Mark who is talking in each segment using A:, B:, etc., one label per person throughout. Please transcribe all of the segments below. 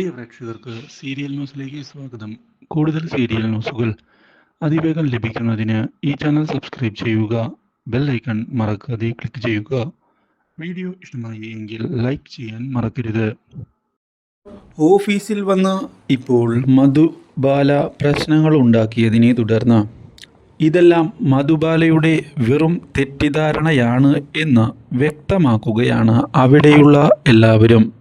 A: പ്രിയ പ്രേക്ഷകർക്ക് സീരിയൽ ന്യൂസിലേക്ക് സ്വാഗതം. കൂടുതൽ സീരിയൽ ന്യൂസുകൾ അതിവേഗം ലഭിക്കുന്നതിന് ഈ ചാനൽ സബ്സ്ക്രൈബ് ചെയ്യുക ബെൽ ഐക്കൺ മറക്കാതെ ക്ലിക്ക് ചെയ്യുക. വീഡിയോ ഇഷ്ടമായി എങ്കിൽ ലൈക്ക് ചെയ്യാൻ മറക്കരുത്. ഓഫീസിൽ വന്ന് ഇപ്പോൾ മധുബാല പ്രശ്നങ്ങൾ ഉണ്ടാക്കിയതിനെ തുടർന്ന് ഇതെല്ലാം മധുബാലയുടെ വെറും തെറ്റിദ്ധാരണയാണ് എന്ന് വ്യക്തമാക്കുകയാണ് അവിടെയുള്ള എല്ലാവരും.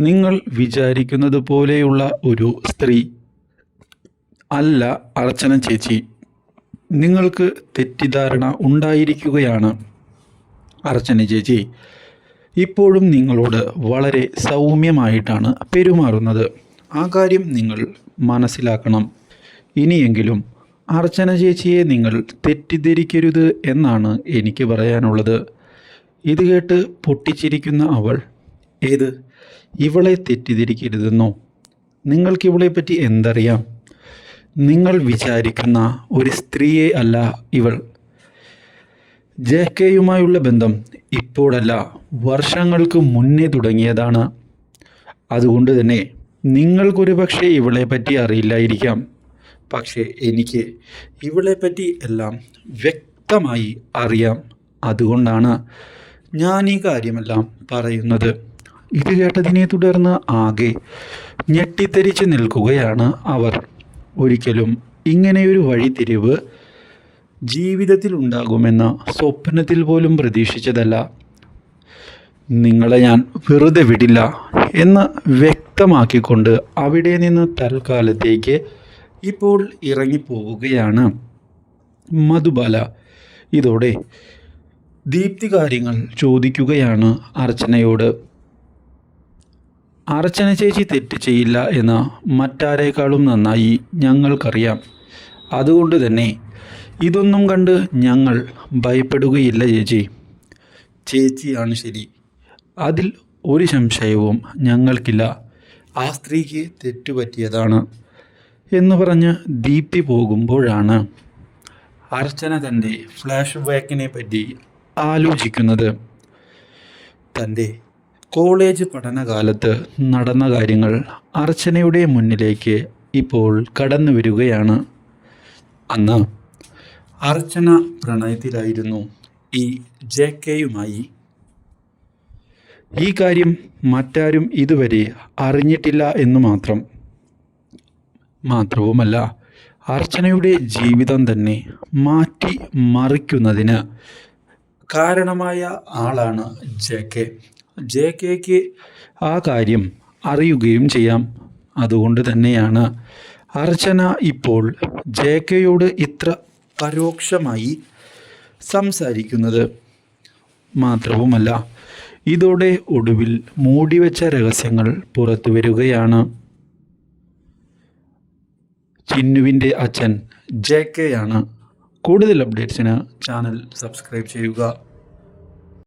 A: നിങ്ങൾ വിചാരിക്കുന്നത് പോലെയുള്ള ഒരു സ്ത്രീ അല്ല അർച്ചന ചേച്ചി. നിങ്ങൾക്ക് തെറ്റിദ്ധാരണ ഉണ്ടായിരിക്കുകയാണ് അർച്ചന ചേച്ചി. ഇപ്പോഴും നിങ്ങളോട് വളരെ സൗമ്യമായിട്ടാണ് പെരുമാറുന്നത്. ആ കാര്യം നിങ്ങൾ മനസ്സിലാക്കണം. ഇനിയെങ്കിലും അർച്ചന ചേച്ചിയെ നിങ്ങൾ തെറ്റിദ്ധരിക്കരുത് എന്നാണ് എനിക്ക് പറയാനുള്ളത്. ഇത് കേട്ട് പൊട്ടിച്ചിരിക്കുന്ന അവൾ ഏത്? ഇവളെ തെറ്റിദ്ധരിക്കരുതെന്നോ? നിങ്ങൾക്ക് ഇവളെ പറ്റി എന്തറിയാം? നിങ്ങൾ വിചാരിക്കുന്ന ഒരു സ്ത്രീയെ അല്ല ഇവൾ. ജെ കെയുമായുള്ള ബന്ധം ഇപ്പോഴല്ല വർഷങ്ങൾക്ക് മുന്നേ തുടങ്ങിയതാണ്. അതുകൊണ്ട് തന്നെ നിങ്ങൾക്കൊരു പക്ഷേ ഇവളെപ്പറ്റി പറ്റി അറിയില്ലായിരിക്കാം. പക്ഷേ എനിക്ക് ഇവളെപ്പറ്റി പറ്റി എല്ലാം വ്യക്തമായി അറിയാം. അതുകൊണ്ടാണ് ഞാൻ ഈ കാര്യമെല്ലാം പറയുന്നത്. ഇത് കേട്ടതിനെ തുടർന്ന് ആകെ ഞെട്ടിത്തെരിച്ച് നിൽക്കുകയാണ് അവർ. ഒരിക്കലും ഇങ്ങനെയൊരു വഴിത്തിരിവ് ജീവിതത്തിൽ ഉണ്ടാകുമെന്ന സ്വപ്നത്തിൽ പോലും പ്രതീക്ഷിച്ചതല്ല. നിങ്ങളെ ഞാൻ വെറുതെ വിടില്ല എന്ന് വ്യക്തമാക്കിക്കൊണ്ട് അവിടെ നിന്ന് തൽക്കാലത്തേക്ക് ഇപ്പോൾ ഇറങ്ങിപ്പോവുകയാണ് മധുബാല. ഇതോടെ ദീപ്തി കാര്യങ്ങൾ ചോദിക്കുകയാണ് അർച്ചനയോട്. അർച്ചന ചേച്ചി തെറ്റ് ചെയ്യില്ല എന്ന് മറ്റാരേക്കാളും നന്നായി ഞങ്ങൾക്കറിയാം. അതുകൊണ്ട് തന്നെ ഇതൊന്നും കണ്ട് ഞങ്ങൾ ഭയപ്പെടുകയില്ല ചേച്ചി. ചേച്ചിയാണ് ശരി. അതിൽ ഒരു സംശയവും ഞങ്ങൾക്കില്ല. ആ സ്ത്രീക്ക് തെറ്റുപറ്റിയതാണ് എന്ന് പറഞ്ഞ് ദീപ്തി പോകുമ്പോഴാണ് അർച്ചന തന്റെ ഫ്ലാഷ് ബാക്കിനെ പറ്റി ആലോചിക്കുന്നത്. തന്റെ കോളേജ് പഠനകാലത്ത് നടന്ന കാര്യങ്ങൾ അർച്ചനയുടെ മുന്നിലേക്ക് ഇപ്പോൾ കടന്നു വരികയാണ്. അന്ന് അർച്ചന പ്രണയത്തിലായിരുന്നു ഈ ജെ കെയുമായി ഈ കാര്യം മറ്റാരും ഇതുവരെ അറിഞ്ഞിട്ടില്ല എന്ന് മാത്രം മാത്രവുമല്ല അർച്ചനയുടെ ജീവിതം തന്നെ മാറ്റി മറിക്കുന്നതിന് കാരണമായ ആളാണ് ജെ കെ. ജെ കെക്ക് ആ കാര്യം അറിയുകയും ചെയ്യാം. അതുകൊണ്ട് തന്നെയാണ്. അർച്ചന ഇപ്പോൾ ജെ കെയോട് ഇത്ര പരോക്ഷമായി സംസാരിക്കുന്നത്. മാത്രവുമല്ല ഇതോടെ ഒടുവിൽ മൂടിവെച്ച രഹസ്യങ്ങൾ പുറത്തു വരികയാണ്. ചിന്നുവിന്റെ അച്ഛൻ ജെ കെ ആണ് കൂടുതൽ അപ്ഡേറ്റ്സിന് ചാനൽ സബ്സ്ക്രൈബ് ചെയ്യുക.